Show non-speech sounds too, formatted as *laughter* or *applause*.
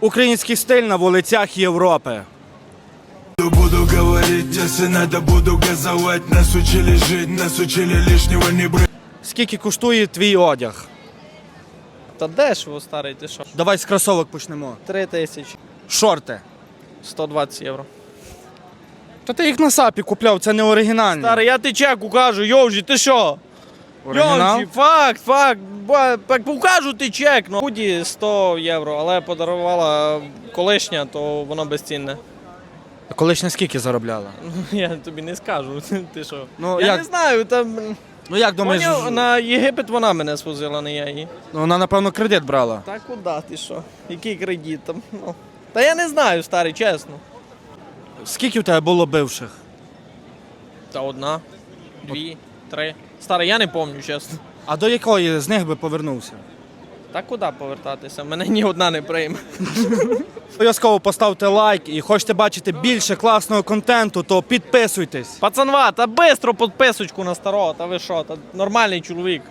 Український стиль на вулицях Європи. Буду говорить, если надо, буду газовать Нас учили жить, нас учили лишнего не брать Скільки коштує твій одяг? Та дешево, старий, ти що? Давай з кросовок почнемо. Три тисячі, Шорти. 120 євро. Та ти їх на сапі купляв, це не оригінальні. Старий, я ти чек укажу, йовжі, ти що? Оригінал? Йовжі, факт, факт. Ба- Так покажу ти чек. Ну, худі 100 євро, але подарувала колишня, то воно безцінне. А Колишня скільки заробляла? *laughs* Я тобі не скажу. *laughs* Ти що? Ну, я як- не знаю, там. Ну як думаєш, Поняв, на Єгипет вона мене свозила, не я її. ну, вона напевно кредит брала. Та куди ти що? Який кредит там? Ну. Та я не знаю, старий, чесно. Скільки у тебе було бивших? Та одна, дві, три. Старий, я не пам'ятаю, чесно. А до якої з них би повернувся? Та куди повертатися? Мене ні одна не прийме. *laughs* Обов'язково поставте лайк і хочете бачити більше класного контенту, то підписуйтесь. Пацанва, та бистро підписочку на старого, та ви що, та нормальний чоловік.